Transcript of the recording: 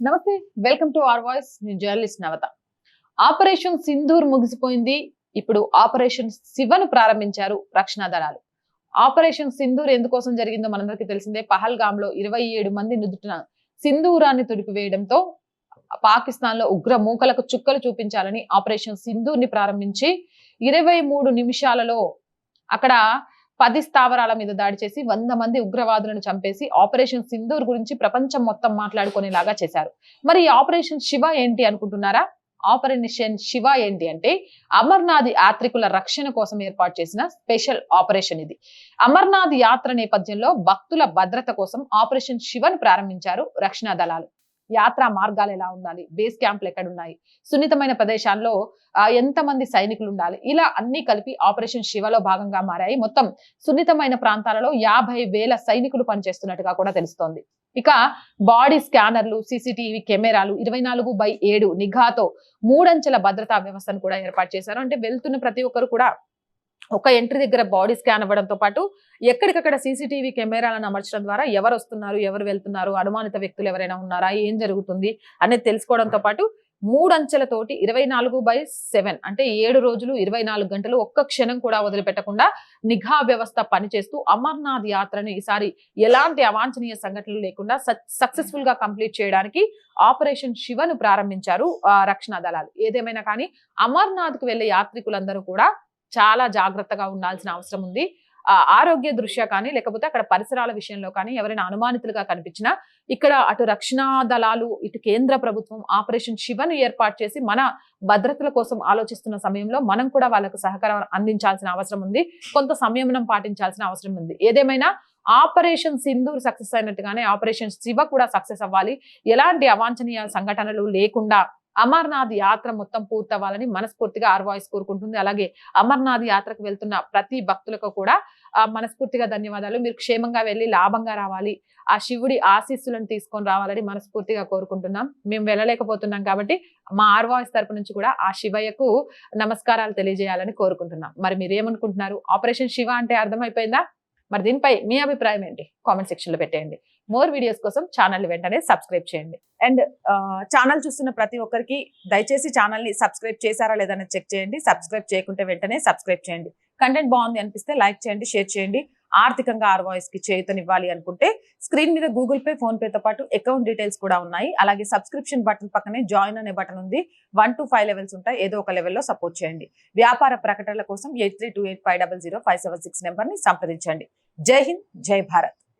నమస్తే welcome to R voice. నేను journalist Navata. Operation Sindoor ముగిసిపోయింది. ఇప్పుడు ఆపరేషన్ శివను ప్రారంభించారు రక్షణ దళాలు. ఆపరేషన్ సింధూర్ ఎందుకోసం జరిగిందో మనందరికీ తెలిసిందే. పహల్గామ్లో ఇరవై ఏడు మంది నుదుటిన సింధూరాన్ని తుడిపివేయడంతో పాకిస్తాన్లో ఉగ్ర మూకలకు చుక్కలు చూపించాలని ఆపరేషన్ సింధూర్ని ప్రారంభించి ఇరవై మూడు నిమిషాలలో అక్కడ పది స్థావరాల మీద దాడి చేసి వంద మంది ఉగ్రవాదులను చంపేసి ఆపరేషన్ సింధూర్ గురించి ప్రపంచం మొత్తం మాట్లాడుకునేలాగా చేశారు. మరి ఈ ఆపరేషన్ శివ ఏంటి అనుకుంటున్నారా? ఆపరేషన్ శివ ఏంటి అంటే అమర్నాథ్ యాత్రికుల రక్షణ కోసం ఏర్పాటు చేసిన స్పెషల్ ఆపరేషన్ ఇది. అమర్నాథ్ యాత్ర నేపథ్యంలో భక్తుల భద్రత కోసం ఆపరేషన్ శివను ప్రారంభించారు రక్షణ దళాలు. యాత్రా మార్గాలు ఎలా ఉండాలి? బేస్ క్యాంపులు ఎక్కడ ఉన్నాయి సున్నితమైన ప్రదేశాల్లో ఎంతమంది సైనికులు ఉండాలి ఇలా అన్ని కలిపి ఆపరేషన్ శివలో భాగంగా మారాయి. మొత్తం సున్నితమైన ప్రాంతాలలో యాభై వేల సైనికులు పనిచేస్తున్నట్టుగా కూడా తెలుస్తోంది. ఇక బాడీ స్కానర్లు సీసీటీవీ కెమెరాలు ఇరవై నాలుగు బై ఏడు నిఘాతో మూడంచెల భద్రతా వ్యవస్థను కూడా ఏర్పాటు చేశారు. అంటే వెళ్తున్న ప్రతి ఒక్కరు కూడా ఒక ఎంట్రీ దగ్గర బాడీ స్కాన్ అవ్వడంతో పాటు ఎక్కడికక్కడ సీసీటీవీ కెమెరాలను అమర్చడం ద్వారా ఎవరు వస్తున్నారు ఎవరు వెళ్తున్నారు అనుమానిత వ్యక్తులు ఎవరైనా ఉన్నారా ఏం జరుగుతుంది అనేది తెలుసుకోవడంతో పాటు మూడు అంచెలతోటి ఇరవై నాలుగు బై సెవెన్ అంటే ఏడు రోజులు ఇరవై నాలుగు గంటలు ఒక్క క్షణం కూడా వదిలిపెట్టకుండా నిఘా వ్యవస్థ పనిచేస్తూ అమర్నాథ్ యాత్రను ఈసారి ఎలాంటి అవాంఛనీయ సంఘటనలు లేకుండా సక్సెస్ఫుల్గా కంప్లీట్ చేయడానికి ఆపరేషన్ శివను ప్రారంభించారు రక్షణ దళాలు. ఏదేమైనా కానీ అమర్నాథ్కు వెళ్ళే యాత్రికులందరూ కూడా చాలా జాగ్రత్తగా ఉండాల్సిన అవసరం ఉంది. ఆరోగ్య దృష్ట్యా కానీ లేకపోతే అక్కడ పరిసరాల విషయంలో కానీ ఎవరైనా అనుమానితులుగా కనిపించినా ఇక్కడ అటు రక్షణ దళాలు ఇటు కేంద్ర ప్రభుత్వం ఆపరేషన్ శివను ఏర్పాటు చేసి మన భద్రతల కోసం ఆలోచిస్తున్న సమయంలో మనం కూడా వాళ్ళకు సహకారం అందించాల్సిన అవసరం ఉంది. కొంత సంయమనం పాటించాల్సిన అవసరం ఉంది. ఏదేమైనా ఆపరేషన్ సింధూర్ సక్సెస్ అయినట్టుగానే ఆపరేషన్ శివ కూడా సక్సెస్ అవ్వాలి. ఎలాంటి అవాంఛనీయ సంఘటనలు లేకుండా అమర్నాథ్ యాత్ర మొత్తం పూర్తవ్వాలని మనస్ఫూర్తిగా ఆర్ వాయిస్ కోరుకుంటుంది. అలాగే అమర్నాథ్ యాత్రకు వెళ్తున్న ప్రతి భక్తులకు కూడా ఆ, మనస్ఫూర్తిగా ధన్యవాదాలు. మీరు క్షేమంగా వెళ్ళి లాభంగా రావాలి. ఆ శివుడి ఆశీస్సులను తీసుకొని రావాలని మనస్ఫూర్తిగా కోరుకుంటున్నాం. మేము వెళ్ళలేకపోతున్నాం కాబట్టి మా ఆర్ వాయిస్ తరపు నుంచి కూడా ఆ శివయ్యకు నమస్కారాలు తెలియజేయాలని కోరుకుంటున్నాం. మరి మీరు ఏమనుకుంటున్నారు ఆపరేషన్ శివ అంటే అర్థమైపోయిందా? మరి దీనిపై మీ అభిప్రాయం ఏంటి? కామెంట్ సెక్షన్లో పెట్టేయండి. మోర్ వీడియోస్ కోసం ఛానల్ వెంటనే సబ్స్క్రైబ్ చేయండి. అండ్ ఛానల్ చూస్తున్న ప్రతి ఒక్కరికి దయచేసి ఛానల్ని సబ్స్క్రైబ్ చేశారా లేదని చెక్ చేయండి. సబ్స్క్రైబ్ చేయకుంటే వెంటనే సబ్స్క్రైబ్ చేయండి. కంటెంట్ బాగుంది అనిపిస్తే లైక్ చేయండి షేర్ చేయండి. ఆర్థికంగా ఆర్ వాయిస్ చేయుతనివ్వాలి అనుకుంటే స్క్రీన్ మీద గూగుల్ పే ఫోన్పేతో పాటు అకౌంట్ డీటెయిల్స్ కూడా ఉన్నాయి. అలాగే సబ్స్క్రిప్షన్ బటన్ పక్కనే జాయిన్ అనే బటన్ ఉంది. వన్ టు ఫైవ్ లెవెల్స్ ఉంటాయి. ఏదో ఒక లెవెల్లో సపోర్ట్ చేయండి. వ్యాపార ప్రకటనల కోసం eight three two eight five double zero five seven six నెంబర్ని సంప్రదించండి. జై హింద్ జై భారత్.